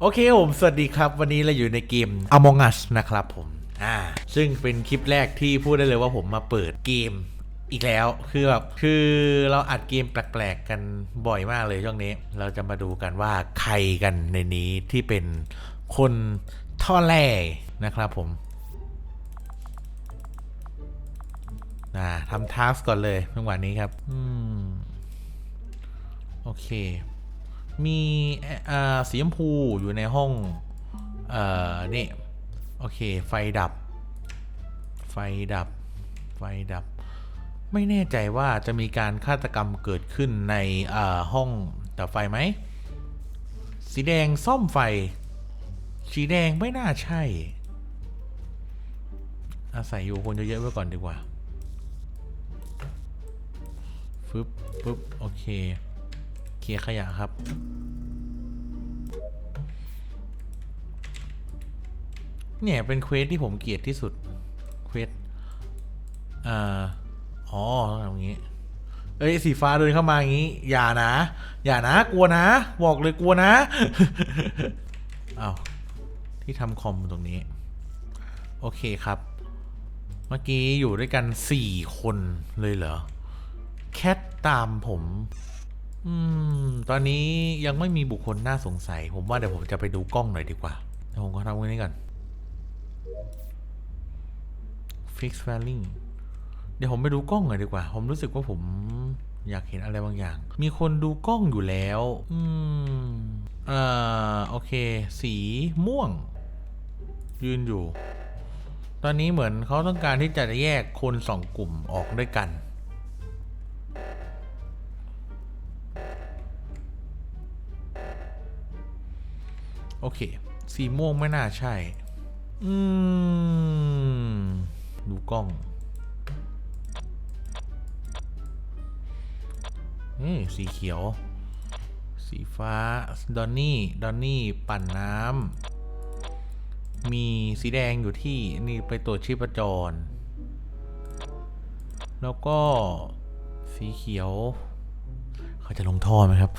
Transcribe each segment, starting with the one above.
โอเคผม สวัสดีครับวันนี้เราอยู่ในเกม Among Us นะครับผม อ่า ซึ่งเป็นคลิปแรกที่พูดได้เลยว่าผมมาเปิดเกมอีกแล้วคือแบบคือเราอัดเกมแปลกๆกันบ่อยมากเลยช่วงนี้ เราจะมาดูกันว่าใครกันในนี้ที่เป็นคนท่อแร่นะครับผม อ่าทำทาสก่อนเลยเมื่อวานนี้ครับ อืม โอเค มีเอ่อสีชมพูอยู่ในห้อง เอ่อ นี่ โอเค ไฟดับ ไฟดับ ไฟดับ ไม่แน่ใจว่าจะมีการฆาตกรรมเกิดขึ้นในเอ่อห้องดับไฟไหม สีแดงซ่อมไฟ สีแดงไม่น่าใช่อาศัยอยู่คนเยอะๆไว้ก่อนดีกว่า ฟึบฟึบโอเค เคลียร์ขยะครับ เนี่ยเป็นเควสที่ผมเกลียดที่สุด เควสอ่าอ๋อต้องทำอย่างงี้ เอ้ยสีฟ้าเดินเข้ามาอย่างงี้ อย่านะ อย่านะ กลัวนะ บอกเลยกลัวนะอ้าวที่ทำคอมตรงนี้ โอเคครับ เมื่อกี้อยู่ด้วยกันสี่คนเลยเหรอ แคทตามผม อืม ตอนนี้ยังไม่มีบุคคลน่าสงสัย ผมว่าเดี๋ยวผมจะไปดูกล้องหน่อยดีกว่าเดี๋ยวผมก็ทำตรงนี้ก่อน fix failing เดี๋ยวผมไปดูกล้องหน่อยดีกว่า ผมรู้สึกว่าผมอยากเห็นอะไรบางอย่าง มีคนดูกล้องอยู่แล้ว อืม เอ่อ โอเค สีม่วง ยืนอยู่ ตอนนี้เหมือนเขาต้องการที่จะแยกคนสองกลุ่มออกด้วยกัน โอเค สีม่วงไม่น่าใช่ อืม ดูกล้องนี่สีเขียว สีฟ้า ดอนนี่ ดอนนี่ ปั่นน้ำ มีสีแดงอยู่ที่นี่ไปตรวจชีพจร แล้วก็สีเขียว เขาจะลงท่อไหมครับ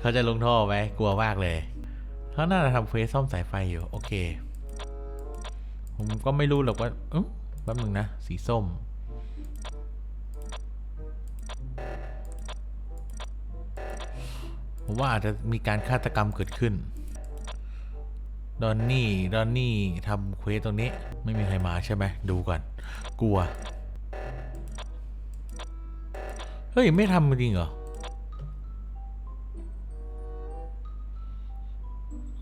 เขาจะลงท่อไหมกลัวมากเลยเขาน่าจะทำเควสซ่อมสายไฟอยู่ โอเค ผมก็ไม่รู้หรอกว่าอ๊ะแป๊บนึงนะ สีส้ม ผมว่าอาจจะมีการฆาตกรรมเกิดขึ้น ดอนนี่ ดอนนี่ทำเควสตรงนี้ ไม่มีใครมาใช่ไหม ดูก่อน กลัว เฮ้ย ไม่ทำจริงเหรอ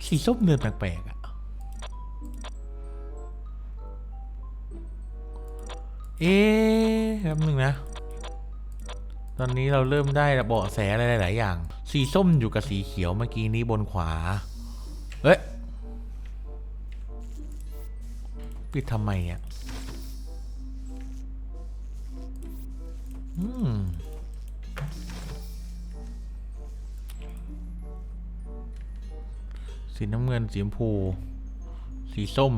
สีส้มเดินแปลกๆอะ เอ๊ะแป๊บนึงนะ ตอนนี้เราเริ่มได้เบาะแสอะไรหลาย ๆ อย่าง สีส้มอยู่กับสีเขียวเมื่อกี้นี้บนขวา เอ้ยปิดทำไมเนี่ยอืม สีน้ำเงินสีชมพู สีส้ม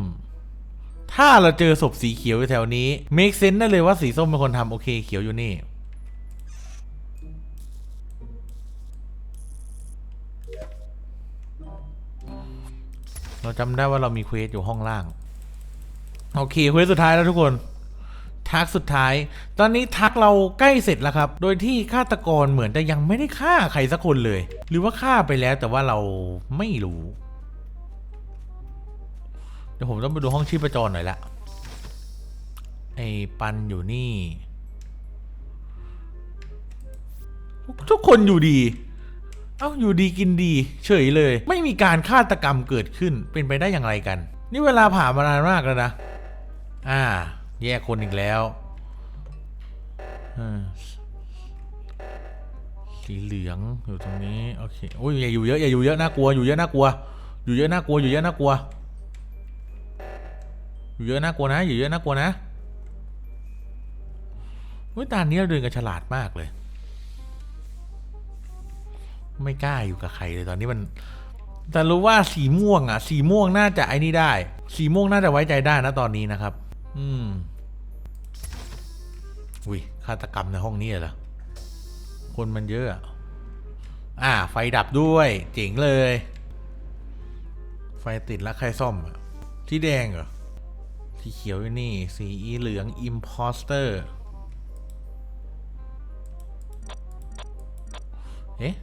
ถ้าเราเจอศพสีเขียวอยู่แถวนี้ make sense ได้เลยว่าสีส้มเป็นคนทำโอเค เขียวอยู่นี่ เราจำได้ว่าเรามีเควสอยู่ห้องล่าง โอเคเควสสุดท้ายแล้วทุกคนทักสุดท้าย ตอนนี้ทักเราใกล้เสร็จแล้วครับ โดยที่ฆาตกรเหมือนจะยังไม่ได้ฆ่าใครสักคนเลย หรือว่าฆ่าไปแล้วแต่ว่าเราไม่รู้ ดี๋ยวผมต้องไปดูห้องชีพจรหน่อยละ ไอ้ปันอยู่นี่ ทุกคนอยู่ดี เอ้าอยู่ดีกินดี เฉยเลย ไม่มีการฆาตกรรมเกิดขึ้นเป็นไปได้อย่างไรกัน นี่เวลาผ่านมานานมากแล้วนะ อ่า แยกคนอีกแล้วสีเหลืองอยู่ตรงนี้ โอเคโอ้ยอย่าอยู่เยอะอย่าอยู่เยอะน่ากลัวอยู่เยอะน่ากลัว อยู่เยอะน่ากลัวอยู่เยอะน่ากลัว อยู่เยอะน่ากลัวนะอยู่เยอะน่ากลัวนะเฮ้ยตานนี้เราเดินกันฉลาดมากเลย ไม่กล้าอยู่กับใครเลยตอนนี้มัน แต่รู้ว่าสีม่วงอะ สีม่วงน่าจะไอ้นี่ได้ สีม่วงน่าจะไว้ใจได้นะตอนนี้นะครับ อืมอุ้ยฆาตกรรมในห้องนี้เหรอคนมันเยอะอะอ่า ไฟดับด้วย เจ๋งเลย ไฟติดแล้วใครซ่อมอะที่แดงเหรอ สีเขียวอยู่นี่ สีเหลือง imposter เอ๊ะ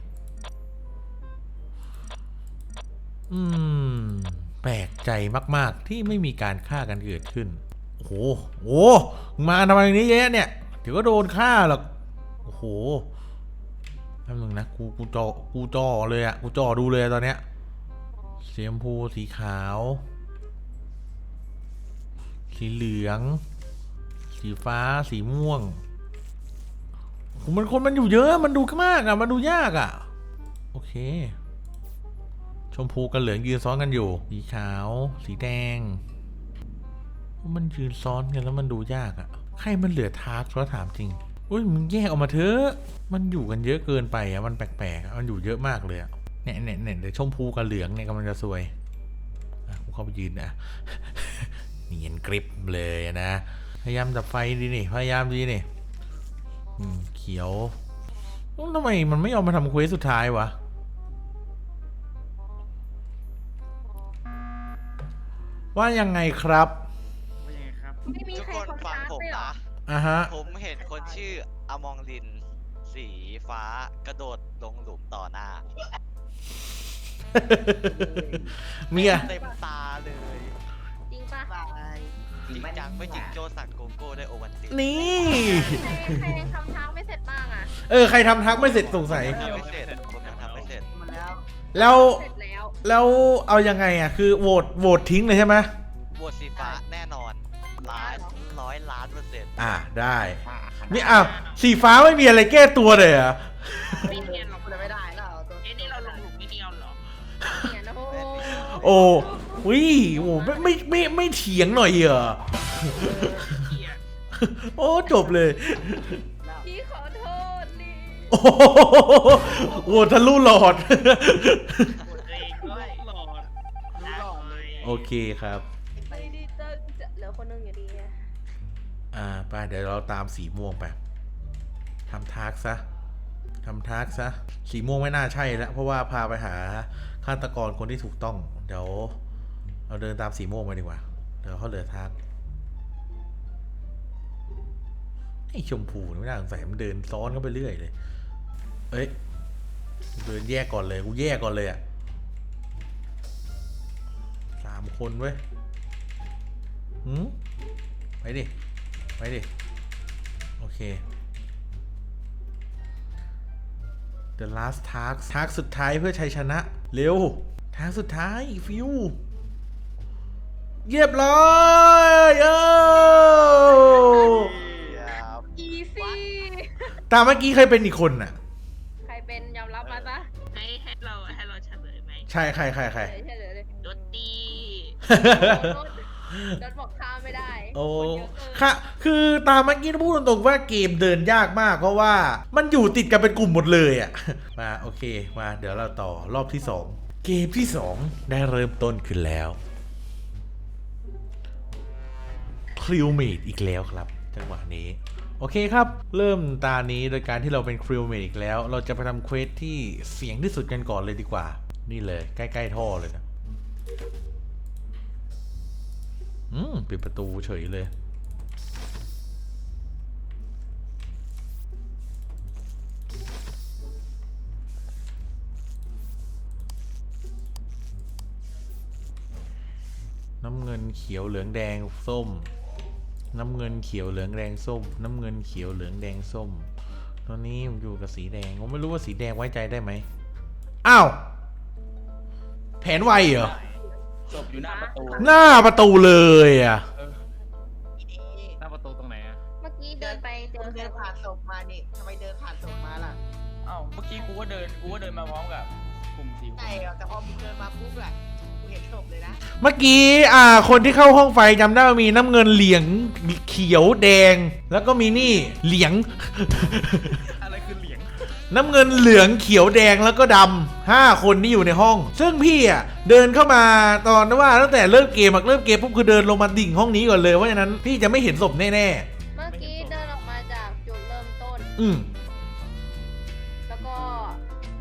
อืม แปลกใจมากๆ ที่ไม่มีการฆ่ากันเกิดขึ้น โอ้โหโอ้มาทำไมนี้เยอะเนี่ย เดี๋ยวก็โดนฆ่าหรอก โอ้โหแป๊บนึงนะ กู กูจอ กูจอเลยอะกูจอดูเลยตอนเนี้ย สีชมพู สีขาว สีเหลือง สีฟ้า สีม่วง มันคนมันอยู่เยอะ มันดูมากอะมันดูยากอะโอเค ชมพูกับเหลืองยืนซ้อนกันอยู่ สีขาว สีแดง มันยืนซ้อนกันแล้วมันดูยากอะใครมันเหลือทาร์กเราะถามจริงอุ้ยมึงแยกออกมาเถอะ มันอยู่กันเยอะเกินไปอะมันแปลกๆอะมันอยู่เยอะมากเลยอะเนี่ยเนี่ยเนี่ยเดี๋ยวชมพูกับเหลืองเนี่ยกำลังจะซวยอะกูเข้าไปยืนนะ เนียนกริบเลยนะ พยายามดับไฟดีนี่ พยายามดีนี่อืมเขียวอุ๊ยทำไมมันไม่ยอมมาทำเควสสุดท้ายวะว่ายังไงครับว่ายังไงครับ ไม่มีทุกใครคนเขาฟังชาร์จผมเลยเหรอนะ อะฮะ ผมเห็นคนชื่ออมองลิน สีฟ้ากระโดดลงหลุมต่อหน้าเมียเต็มตาเลยจริงปะ จริงจังไม่จริงโจสั่งโกโก้ได้โอวันตินนี่ ใครใครทำทางไม่เสร็จบ้างอะเออ ใครทำทักไม่เสร็จสงสัย ทำไม่เสร็จผมยังทำไม่เสร็จแล้ว เสร็จแล้วแล้วเอายังไงอะ คือโหวต โหวตทิ้งเลยใช่ไหมบวชสีฟ้าแน่นอนล้านร้อยล้านเปอร์เซ็นต์อ่า ได้ นี่อ้าว สีฟ้าไม่มีอะไรแก้ตัวเลยเหรอะ ไม่เนียนหรอกพูดไม่ได้แล้วตัวเอ้นี่เราลงหลุมไม่เนียนหรอ เนี่ยนะโอ้โหโอ้วิโอ้ไม่ไม่ไม่ไม่เถียงหน่อยเหรอเกียดโอ้จบเลยพี่ขอโทษนี่โอ้โหโหวตทะลุหลอด เองด้วยหลอดรู้หลอดเลยโอเคครับ ไม่ได้ตั้งจะเหลือคนนึงอยู่ดีอะอ่าไปเดี๋ยวเราตามสีม่วงไปทำทักซะทำทักซะ สีม่วงไม่น่าใช่แล้วเพราะว่าพาไปหาฆาตกรคนที่ถูกต้อง เดี๋ยว เราเดินตามสีม่วงไปดีกว่าเดี๋ยวเขาเหลือทักไอ้ชมพูไม่น่าสงสัยมันเดินซ้อนเข้าไปเรื่อยเลย เอ้ย เดินแยกก่อนเลย กูแยกก่อนเลยอะสามคนเว้ยหืมไปดิ ไปดิ โอเค The last task task สุดท้ายเพื่อชัยชนะ เร็ว ทางสุดท้าย ฟิว เรียบร้อยเออครับอีซี่ ตามเมื่อกี้เคยเป็นอีกคนน่ะ ใครเป็นยอมรับมาซะให้ให้เราให้เราเฉลยไหมใช่ใครใครใคร เฉยเฉยเลยดนตรีรถรถบอกข้ามไม่ได้โอ้คนเยอะเกินค่ะ คือตามเมื่อกี้ต้องพูดตรงๆว่าเกมเดินยากมาก เพราะว่ามันอยู่ติดกันเป็นกลุ่มหมดเลยอะ มาโอเค มาเดี๋ยวเราต่อรอบที่สองเกมที่สองได้เริ่มต้นขึ้นแล้ว ริวเมดอีกแล้วครับจังหวะนี้ โอเคครับ เริ่มตานี้โดยการที่เราเป็นคริวเมดอีกแล้ว เราจะไปทำเควสที่เสียงที่สุดกันก่อนเลยดีกว่า นี่เลย ใกล้ๆท่อเลยนะอืมปิดประตูเฉยเลยน้ำเงินเขียวเหลืองแดงส้ม น้ำเงินเขียวเหลืองแดงส้ม น้ำเงินเขียวเหลืองแดงส้ม ตอนนี้ผมอยู่กับสีแดง ผมไม่รู้ว่าสีแดงไว้ใจได้ไหมอ้าว แผนไวเหรอ ศพอยู่หน้าประตู หน้าประตูเลยอะ หน้าประตูตรงไหนอะเมื่อกี้เดินไปเจเดิอนเดินผ่านศพมานี่ทำไมเดินผ่านศพมาล่ะอ้าวเมื่อกี้กูก็เดิน กูก็เดินมาพร้อมกับกลุ่มสีใช่เหรอแต่พอมึงเดินมาปุ๊บแหละกู เห็นศพเลยนะเมื่อกี้อ่าคนที่เข้าห้องไฟจำได้ว่ามีน้ำเงินเหลียงเขียวแดง แล้วก็มีนี่เหลียง อะไรคือเหลียงน้ำเงินเหลืองเขียวแดงแล้วก็ดำห้าคนที่อยู่ในห้อง ซึ่งพี่อะเดินเข้ามาตอนว่าตั้งแต่เริ่มเกมอะเริ่มเกมปุ๊บคือเดินลงมาดิ่งห้องนี้ก่อนเลยเพราะฉะนั้นพี่จะไม่เห็นศพแน่เมื่อกี้เดินออกมาจากอืมแล้วก็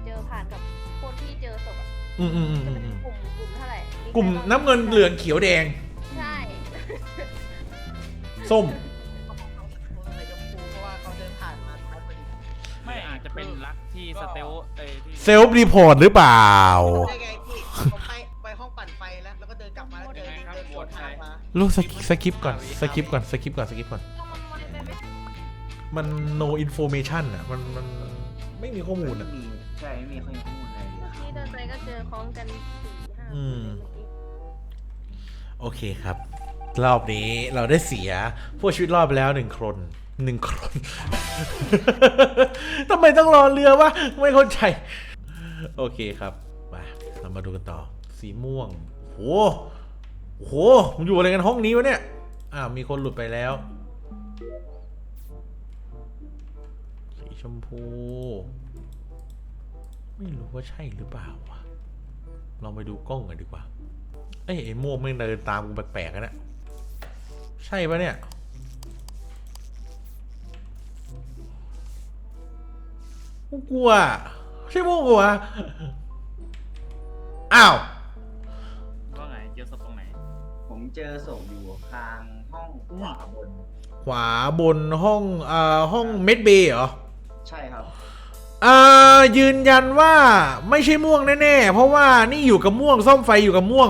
เจอผ่านกับคนที่เจอศพอะอืมอืมอืมจะอืเป็นมกลุ่ม กลุ่มเท่าไหร่มีกลุ่มใครบ้างน้ำเงินเหลืองเขียวแดง ใช่ ส้มเขาบอกเขาเขาใส่ชมพูเพราะว่าเขาเดินผ่านมาพอดีไม่อาจจะเป็นรักที่สเตลเอ้ยที่เซลฟ์รีพอร์ตหรือเปล่า ได้ไงพี่ผมไปไปห้องปั่นไฟแล้ว แล้วก็เดินกลับมาแล้วเจอเดินสวนทางมาลูกสกิสกิปก่อนสกิปก่อนสกิปก่อนสกิปก่อนมันไวไปไหมมัน no information อะ มันมันไม่มีข้อมูลอะมีใช่ไม่มีข้อมูลอะไรเลยเมื่อกี้เดินไปก็เจอคล้องกันสี่ห้า อืมคนเลยเมื่อกี้โอเคครับ รอบนี้เราได้เสียผู้ชีวิตรอดไปแล้วหนึ่งคนหนึ่งคน ทำไมต้องรอเรือวะไม่เข้าใจ โอเคครับมาเรามาดูกันต่อ สีม่วงโหโหมันอยู่อะไรกันห้องนี้วะเนี่ยอ้าวมีคนหลุดไปแล้ว สีชมพู ไม่รู้ว่าใช่หรือเปล่าวะ ลองไปดูกล้องกันดีกว่า เอ้ยไอ้ม่วงมันเดินตามกูแปลกๆกันนะใช่ปะเนี่ย กูกลัว ใช่ม่วงกูวะอ้าว ว่าไงเจอศพตรงไหน ผมเจอศพอยู่ทางห้องขวาบน ขวาบนห้องอ่าห้องเมดเบย์เหรอ ใช่ครับ อ่ายืนยันว่าไม่ใช่ม่วงแน่ๆ เพราะว่านี่อยู่กับม่วงซ่อมไฟอยู่กับม่วง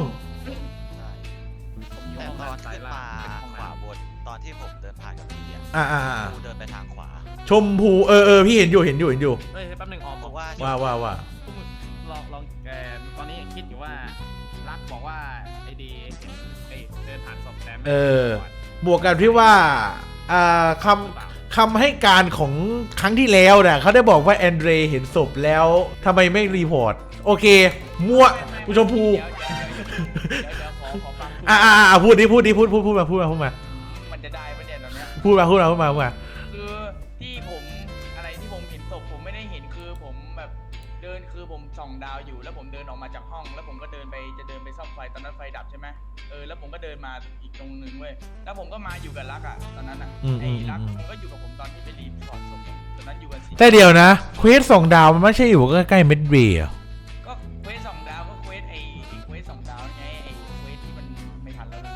ใช่ผมอยู่แต่ห้องตอนซ้ายขึ้นล่างมาเป็นห้องขวาน้ำบนตอนที่ผมเดินผ่านกับพี่อะอ่าอ่าอ่ากูเดินไปทางขวาชมพูเออเออพี่เห็นอยู่เห็นอยู่เห็นอยู่ เฮ้ยแป๊บหนึงออมเพบอกราะว่าว่าว่าว่าพวกมึงลองลองแกตอนนี้คิดอยู่ว่ารักบอกว่าไอดีเห็นไอยเดินผ่านศพแต่ไม่เออก่อนบวกกับที่ว่าอ่าคหรือเปล่าำ คำให้การของครั้งที่แล้วน่ะเขาได้บอกว่าแอนเดรเห็นศพแล้วทำไมไม่รีพอร์ต โอเค มั่วผู้ชมพูเดี๋ยวเดี๋ยวเดี๋ยวเดี๋ยวขอขอฟังอ่าอ่าอ่าพูดดิพูดดิพูดพูดพูดมาพูดมาพูดมา มันจะได้ปะเนี่ยตอนเนี้ยพูดมาพูดมาพูดมาพูดมา ผมก็เดินมาอีกตรงนึงเว้ยแล้วผมก็มาอยู่กับรักอะตอนนั้นอะไอ้รักมันก็อยู่กับผมตอนที่ไปรีบถอดศพตอนนั้นอยู่กันสี่แต่เดี๋ยวนะเควสสองดาวมันไม่ใช่อยู่ใกล้ๆเมดเบย์ก็เควสสองดาวก็เควสไอ้ไอ้เควสสองดาวไงไอ้เควสที่มันไม่ทันแล้วเลย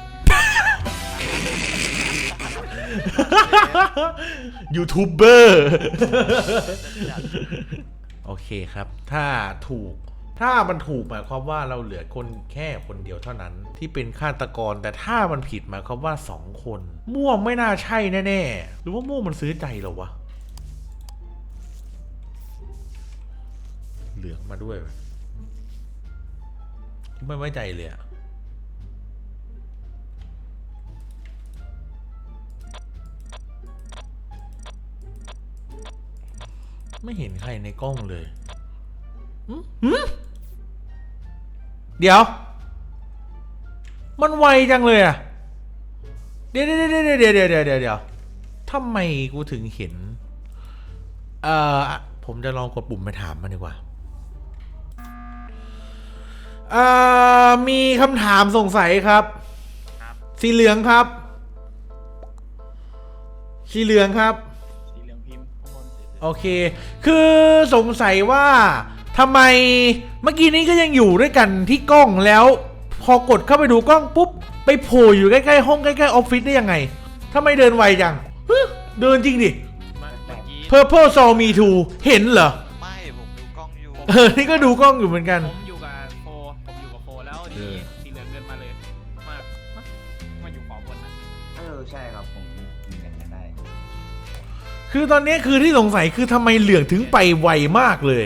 ยูทูบเบอร์ โอเคครับ ถ้าถูก ถ้ามันถูกหมายความว่าเราเหลือคนแค่คนเดียวเท่านั้น ที่เป็นฆาตกร แต่ถ้ามันผิดหมายความว่าสองคน ม่วงไม่น่าใช่แน่ๆหรือว่าม่วงมันซื้อใจเราวะเหลืองมาด้วยไม่ไว้ใจเลยอะไม่เห็นใครในกล้องเลยหึหึ เดี๋ยว มันไวจังเลยอะเดี๋ยวเดี๋ยวเดี๋ยวเดี๋ยวเดี๋ยวเดี๋ยวเดี๋ยวทำไมกูถึงเห็น เอ่อ ผมจะลองกดปุ่มไปถามมันดีกว่าเอ่อ มีคำถามสงสัยครับ สีเหลืองครับ สีเหลืองครับ สีเหลืองพิมพ์โอเค คือสงสัยว่า ทำไมเมื่อกี้นี้ก็ยังอยู่ด้วยกันที่กล้องแล้ว พอกดเข้าไปดูกล้องปุ๊บ ไปโผล่อยู่ใกล้ๆห้องใกล้ๆออฟฟิศได้ยังไงทำไมเดินไวจังฮึเดินจริงดิ เมื่อกี้ Purple Saw Me Too เห็นเหรอ ไม่ผมดูกล้องอยู่เออ นี่ก็ดูกล้องอยู่เหมือนกัน ผมอยู่กับโฟผมอยู่กับโฟแล้วทีเออนี้สีเหลืองเดินมาเลยมามาอยู่ขวาบนนะเออใช่ครับผมยืนยันกันได้คือตอนนี้คือที่สงสัยคือทำไมเหลืองถึงไปไวมากเลย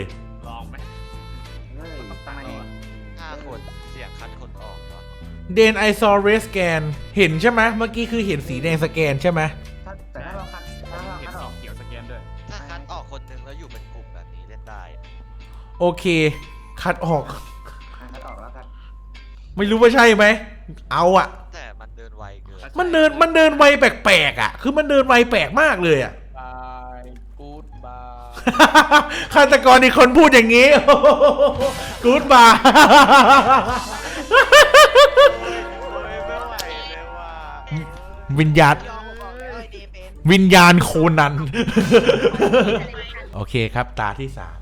เดนไอซอร์เรสแกนเห็นใช่ไหมเมื่อกี้คือเห็นสีแดงสแกนใช่ไหมถ้าแต่ถ้าเราคัดถ้าเราเห็นคัดอสีอกเขียวสแกนด้วย ถ้าคัดออกคนหนึงแล้วอยู่เป็นกลุ่มแบบนี้เล่นได้โอเค คัดออกคัดออกแล้วกันไม่รู้ว่าใช่ไหม เอาอะแต่มันเดินไวเกินมันเดินมันเดินไวแปลกๆอะคือมันเดินไวแปลกมากเลยอะ บายกูดบาย ฆาตกรอีกคนพูดอย่างนี้ กูดบาโอ้ย ไม่ไหวเลยว่ะวิญญาณ ยอมผมบอกแล้วไอ้เดย์เป็นวิญญาณโคนัน โอเคครับ ตาที่สาม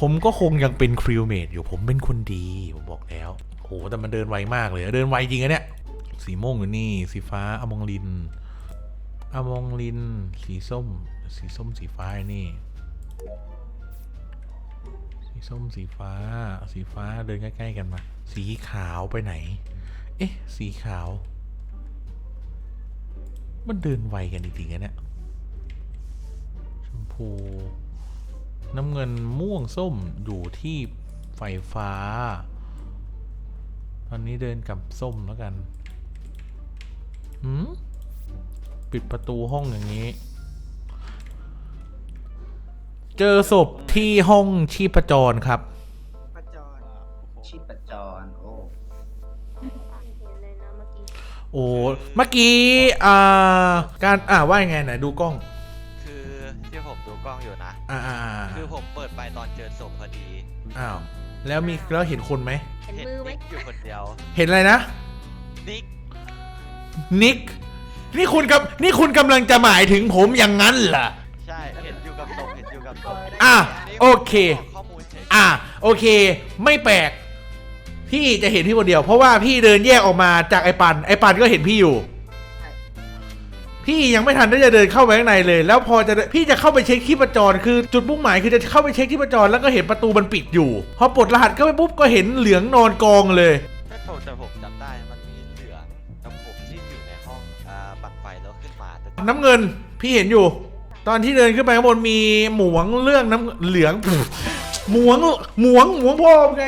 ผมก็คงยังเป็นคริวเมดอยู่ผมเป็นคนดี ผมบอกแล้วโหแต่มันเดินไวมากเลยเดินไวจริงอะเนี่ย สีม่วงอยู่นี่ สีฟ้าอมองลินอมองลิน สีส้ม สีส้มสีฟ้าไอ้นี่ ส้มสีฟ้า สีฟ้าเดินใกล้ๆกันมา สีขาวไปไหน เอ๊ะ สีขาว มันเดินไวกันจริงๆนะเนี่ยชมพู น้ำเงินม่วงส้มอยู่ที่ไฟฟ้า ตอนนี้เดินกับส้มแล้วกัน หืม ปิดประตูห้องอย่างนี้ เจอศพที่ห้องชีพจรครับ ประจรชีพจรโอ้เห็นเลยนะเมื่อกี้โอ้เมื่อกี้อ่าการอ่าว่ายังไงไหนดูกล้องคือที่ผมดูกล้องอยู่นะ อ่าอ่าอ่าคือผมเปิดไปตอนเจอศพพอดี อ้าวแล้วมีแล้วเห็นคนไหมเห็นเห็นมือไหมนิกอยู่คนเดียว เห็นอะไรนะ นิกนิก นี่คุณกับนี่คุณกำลังจะหมายถึงผมอย่างนั้นเหรอ อยู่กับศพอะนี่โอเคผมบอกข้อมูลเฉยอะโอเค ไม่แปลก พี่จะเห็นพี่คนเดียว เพราะว่าพี่เดินแยกออกมาจากไอ้ปันไอ้ปันก็เห็นพี่อยู่พี่ยังไม่ทันที่จะเดินเข้าไปข้างในเลย แล้วพอจะพี่จะเข้าไปเช็คที่ประจรคือจุดมุ่งหมายคือจะเข้าไปเช็คที่ประจรแล้วก็เห็นประตูมันปิดอยู่ พอปลดรหัสเข้าไปปุ๊บก็เห็นเหลืองนอนกองเลยแต่ผมแต่ผมจำได้มันมีเหลืองกับผมที่อยู่ในห้องอ่าปั่นไฟแล้วขึ้นมาแต่น้ำเงินพี่เห็นอยู่ ตอนที่เดินขึ้นไปข้างบนมีหมวงเรื่องน้ำเหลือง หมวงหมวงหมวงพ่อไง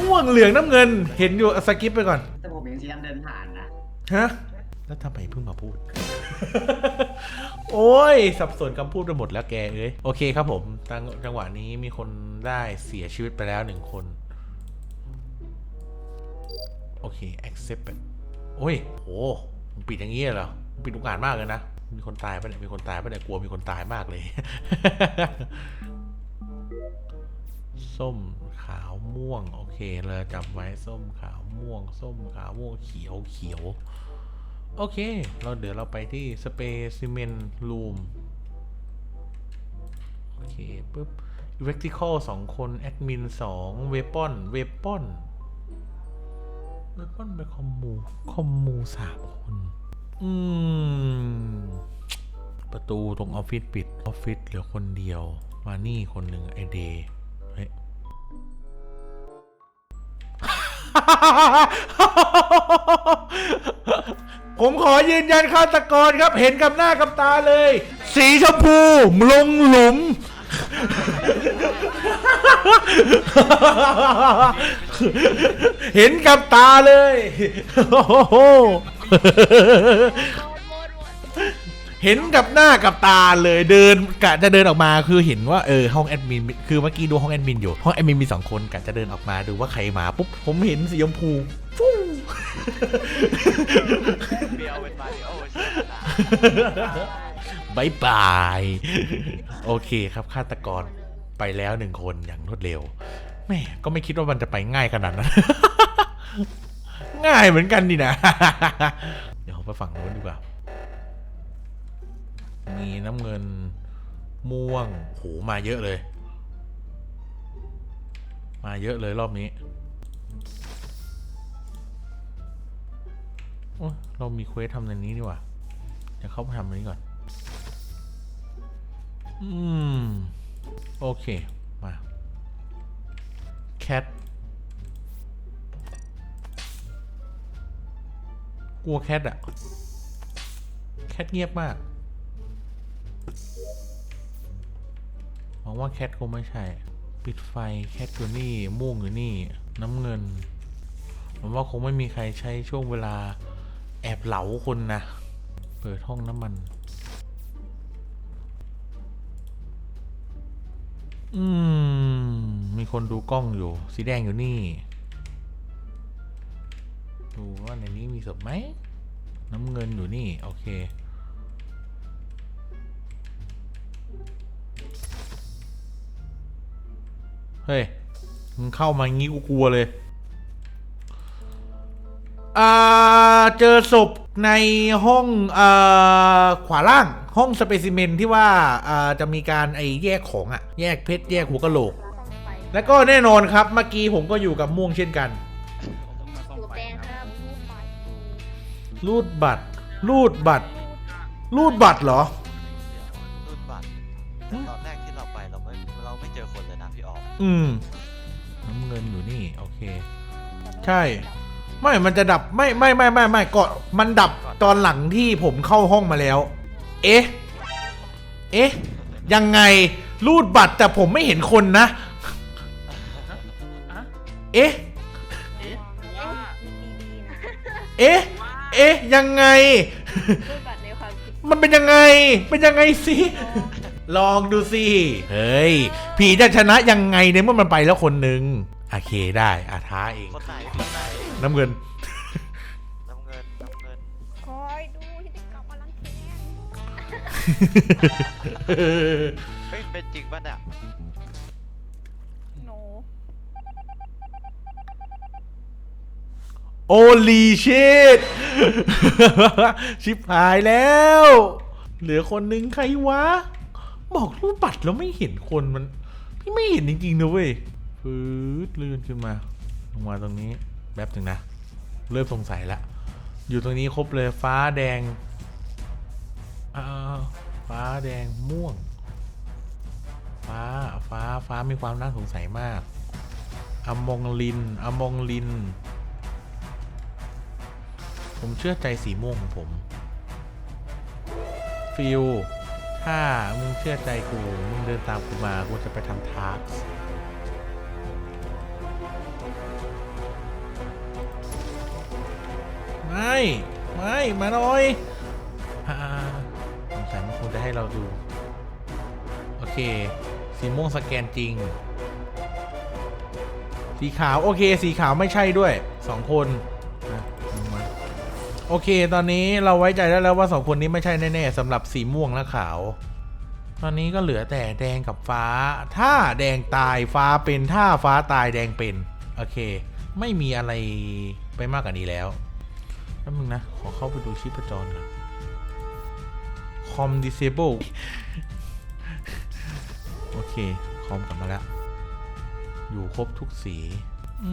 ม่วงเหลืองน้ำเงิน เห็นอยู่สกิปไปก่อน แต่ผมเห็นสีดำเดินผ่านนะ ฮะ แล้วทำไมเพิ่งมาพูด โอ้ย สับสนคำพูดไปหมดแล้วแกเอ้ย โอเคครับผมตังจังหวะนี้มีคนได้เสียชีวิตไปแล้วหนึ่งคน โอเค accept it โอ้ยโหมึงปิดอย่างนี้เหรอมึงปิดโอกาสมากเลยนะ มีคนตายปะเนี่ยมีคนตายปะเนี่ยกลัวมีคนตายมากเลย ส้มขาวม่วง โอเคเลยจำไว้ส้มขาวม่วง ส้มขาวม่วงเขียวเขียว โอเค เราเดี๋ยวเราไปที่ Specimen Room โอเคปุ๊บ Electrical สองคน Admin สอง Weapon Weapon Weapon ไปคอมมู คอมมูสามคน อืม ประตูตรงออฟฟิศปิด ออฟฟิศเหลือคนเดียว มานี่คนหนึ่งไอเดย์เฮ้ยผมขอยืนยันฆาตกรครับ เห็นกับหน้ากับตาเลย สีชมพูลงหลุม เห็นกับตาเลย โอ้โห เห็นกับหน้ากับตาเลยเดินกะจะเดินออกมาคือเห็นว่าเออห้องแอดมินคือเมื่อกี้ดูห้องแอดมินอยู่ห้องแอดมินมีสองคนกะจะเดินออกมาดูว่าใครมาปุ๊บผมเห็นสีชมพูฟูบียวเป็นมาริโอใช่ไหมบายบายโอเคครับฆาตกรไปแล้วหนึ่งคนอย่างรวดเร็วแม่ก็ไม่คิดว่ามันจะไปง่ายขนาดนั้น ง่ายเหมือนกันดีนะ เดี๋ยวผมไปฝั่งโน้นดีกว่า มีน้ำเงิน ม่วงโหมาเยอะเลย มาเยอะเลยรอบนี้ เรามีเควสทำในนี้ดีกว่าเดี๋ยวเข้าไปทำอันนี้ก่อน อืม โอเค มาแกลัวแคทอะแคทเงียบมากหวังว่าแคทคงไม่ใช่ ปิดไฟแคทอยู่นี่ ม่วงอยู่นี่ น้ำเงินผมว่าคงไม่มีใครใช้ช่วงเวลาแอบเหลาคนนะ เปิดห้องน้ำมัน อืม มีคนดูกล้องอยู่ สีแดงอยู่นี่ ดูว่าใน ศพไหม น้ำเงินอยู่นี่ โอเค เฮ้ย มึงเข้ามางี้กูกลัวเลย อ่า เจอศพในห้องอ่อขวาล่าง ห้องสเปซิเมนที่ว่าอ่อจะมีการไอแยกของอะแยกเพชรแยกหัวกะโหลก แล้วก็แน่นอนครับ เมื่อกี้ผมก็อยู่กับม่วงเช่นกันต้องมาซ่อมยู่ไฟแดงครับ รูปบัตรรูดบัตร รูดบัตร รูดบัตรเหรอรูดบัตรแต่ตอนแรกที่เราไปเราไม่เราไม่เจอคนเลยนะพี่ออมอืม น้ำเงินอยู่นี่ โอเค ใช่ ไม่ มันจะดับ ไม่ ไม่ ไม่ ไม่ ไม่ก็มันดับตอนหลังที่ผมเข้าห้องมาแล้ว เอ๊ะ เอ๊ะ ยังไง รูดบัตรแต่ผมไม่เห็นคนนะอะเอ๊ะ เอ๊ะว่าดีๆนะเอ๊ะ เอ๊ะ ยังไง รูปบัตรในความคิดมันเป็นยังไง เป็นยังไงสิ ลองดูสิ เฮ้ย ผีจะชนะยังไงในเมื่อมันไปแล้วคนหนึ่งโอเคได้อาท้าเอง คนไหนคนไหนน้ำเงิน น้ำเงินน้ำเงินคอยดูที่จะกลับมาลังแคนเฮ้ยเป็นจริงป่ะเนี่ย โอลีชิตชิบหายแล้ว เหลือคนหนึ่งใครวะ บอกรูปบัตรแล้วไม่เห็นคนมัน พี่ไม่เห็นจริงๆนะเว้ยฟืดเลื่อนขึ้นมา ลงมาตรงนี้แป๊บหนึ่งนะ เริ่มสงสัยละ อยู่ตรงนี้ครบเลยฟ้าแดงฟ้าแดงม่วง ฟ้าฟ้าฟ้ามีความน่าสงสัยมากอมงลินอมงลิน ผมเชื่อใจสีม่วงของผม ฟิลถ้ามึงเชื่อใจกู มึงเดินตามกูมา กูจะไปทำทาร์กไม่ ไม่ มาหน่อยอ่าสงสัยมันคงจะให้เราดู โอเค สีม่วงสแกนจริง สีขาว โอเค สีขาวไม่ใช่ด้วยสองคน โอเค ตอนนี้เราไว้ใจได้แล้วว่าสองคนนี้ไม่ใช่แน่ๆสำหรับสีม่วงและขาว ตอนนี้ก็เหลือแต่แดงกับฟ้า ถ้าแดงตายฟ้าเป็น ถ้าฟ้าตายแดงเป็น โอเค ไม่มีอะไรไปมากกว่านี้แล้วแป๊บนึงนะ ขอเข้าไปดูชีพจรก่อนคอม disable โอเค คอมกลับมาแล้ว อยู่ครบทุกสี อื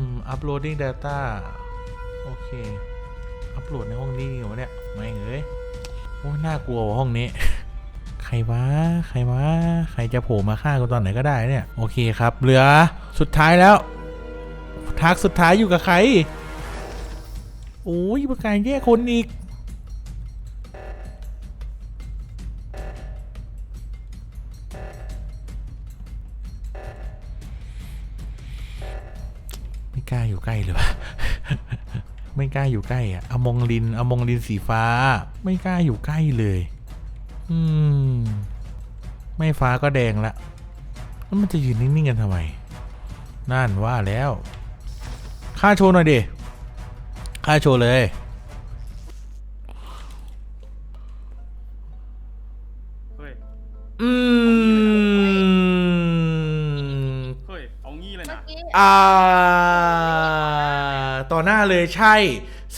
ม uploading data โอเคอัป โหลดในห้องนี้เหรอวะเนี่ยไม่เอ้ยโอ้น่ากลัวว่ะห้องนี้ ใครวะใครวะใครจะโผล่มาฆ่ากูตอนไหนก็ได้เนี่ย โอเคครับ เหลือสุดท้ายแล้วทักสุดท้ายอยู่กับใครโอ้ยประกายแย่คนอีก ไม่กล้าอยู่ใกล้อะอมงลินอมงลินสีฟ้า ไม่กล้าอยู่ใกล้เลย อืม ไม่ฟ้าก็แดงละแล้วมันจะยืนนิ่งๆกันทำไม นั่นว่าแล้วค่าโชว์หน่อยดิค่าโชว์เลยเฮ้ยอืมเฮ้ยเอางี้เลยเมื่อนะกี้อ่า ต่อหน้าเลยใช่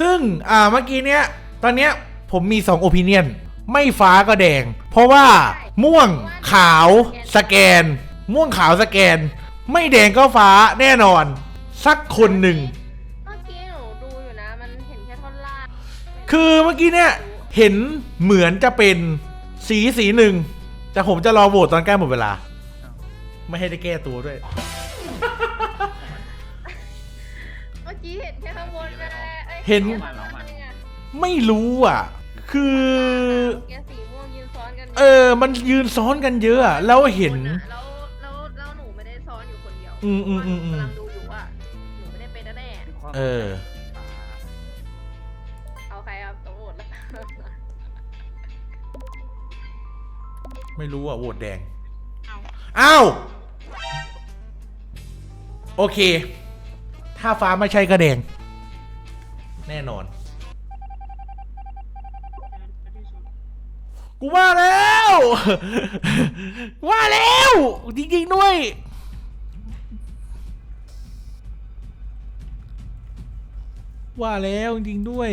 ซึ่งอ่าเมื่อกี้เนี้ยตอนเนี้ยผมมี2 o p i n i o n ไม่ฟ้าก็แดง เพราะว่าม่วงขาวสแกน ม่วงขาวสแกน ไม่แดงก็ฟ้าแน่นอน สักคนหนึ่ง เมื่อกี้หนูดูอยู่นะ มันเห็นแค่ท่อนล่างคือเมื่อกี้เนี่ยเห็นเหมือนจะเป็นสีสีหนึ่ง แต่ผมจะรอโหวตตอนใกล้หมดเวลา ไม่ให้ได้แก้ตัวด้วยเมื่อ กี้เห็นแค่ข้างบนนั่นแหละอ้ยเห็นแค่ข้างล่างนี่ไงไม่รู้อะ คือเมื่อกี้สีม่วงยืนซ้อนกันเออ มันยืนซ้อนกันเยอะอะแล้วเห็น แล้วแล้วแล้วหนูไม่ได้ซ้อนอยู่คนเดียวอืมอืมอืมอืม กำลังดูอยู่ว่าหนูไม่ได้เป็นแน่เออ ๆเอาใครครับต้องโหวตแล้วไม่รู้อะโหวตแดง อ้าว โอเค ถ้าฟ้าไม่ใช่ก็แดง แน่นอน กูว่าแล้วว่าแล้ว จริงๆด้วย ว่าแล้วจริงๆด้วย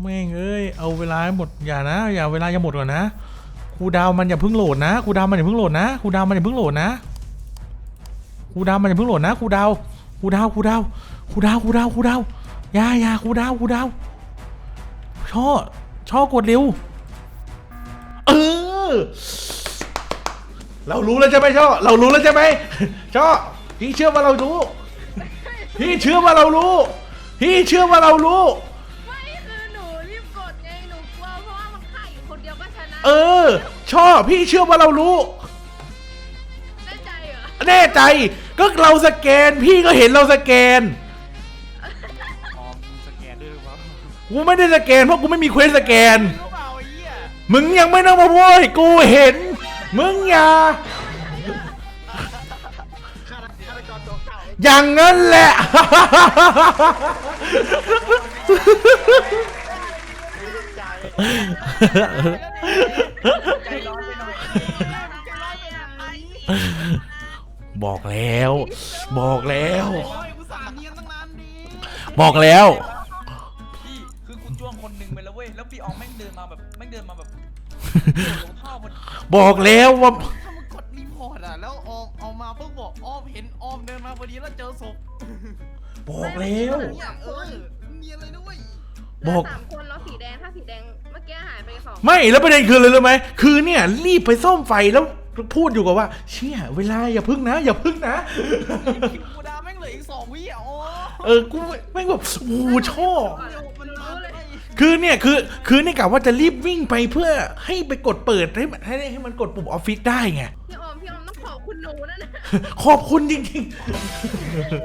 แม่งเอ้ย เอาเวลาให้หมดอย่านะ อย่าเวลาอย่าหมดก่อนนะครูดาวมันอย่าเพิ่งโหลดนะครูดาวมันอย่าเพิ่งโหลดนะครูดาวมันอย่าเพิ่งโหลดนะครูดาวมันอย่าเพิ่งโหลดนะครูดาว ครูดาวครูดาวครูดาวครูดาวครูดาวอย่าอย่าครูดาวครูดาวช่อช่อกดเร็ว เออ เรารู้แล้วใช่ไหมช่อเรารู้แล้วใช่ไหมช่อพี่เชื่อว่าเรารู้ พี่เชื่อว่าเรารู้ พี่เชื่อว่าเรารู้ ไม่คือหนูรีบกดไงหนูกลัวเพราะว่ามันฆ่าอยู่คนเดียวก็ชนะเออ ช่อพี่เชื่อว่าเรารู้แน่ใจเหรอ แน่ใจ ก็เราสแกนพี่ก็เห็นเราสแกน ออมสแกนด้วยหรือเปล่ากูไม่ได้สแกนเพราะกูไม่มีเควสสแกน รู้เปล่าไอ้เหี้ยมึงยังไม่ต้องมาโวยกูเห็น มึงอย่า ฆาตฆาตกรตัวเก่าไอ้อย่างนั้นแหละ ใจร้อนไปหน่อย บอกแล้ว บอกแล้วโอ้ยอุตส่าห์เนียนตั้งนานดีบอกแล้ว พี่คือกูจ้วงคนหนึ่งไปแล้วเว้ย แล้วพี่อองแม่งเดินมาแบบแม่งเดินมาแบบลงท่อมันบอกแล้วว่า ถ้ามึงกดรีพอร์ตอะแล้วออมเอามาเพิ่งบอกออมเห็นออมเดินมาพอดีแล้วเจอศพบอกแล้ว เนี่ยเออเนียนเลยนะเว้ยบอก เหลืสามคนแล้วสีแดงถ้าสีแดงเมื่อกี้หายไปสองไม่แล้วประเด็นคืออะไรรู้ไหมคือเนี่ยรีบไปซ่อมไฟแล้ว พูดอยู่กับว่า เชี่ยเวลาอย่าพึ่งนะ อย่าพึ่งนะคิวกูดาแม่งเหลืออีกสองวิอะโอ้เออกูแม่งแบบโอ้โหชอบ เร็วมันมาเลยคือเนี่ยคือคือนี่กะว่าจะรีบวิ่งไปเพื่อให้ไปกดเปิดให้ให้ให้มันกดปุ่มออฟฟิศได้ไง พี่ออมพี่ออมต้องขอบคุณหนูนะนะ ขอบคุณจริงๆ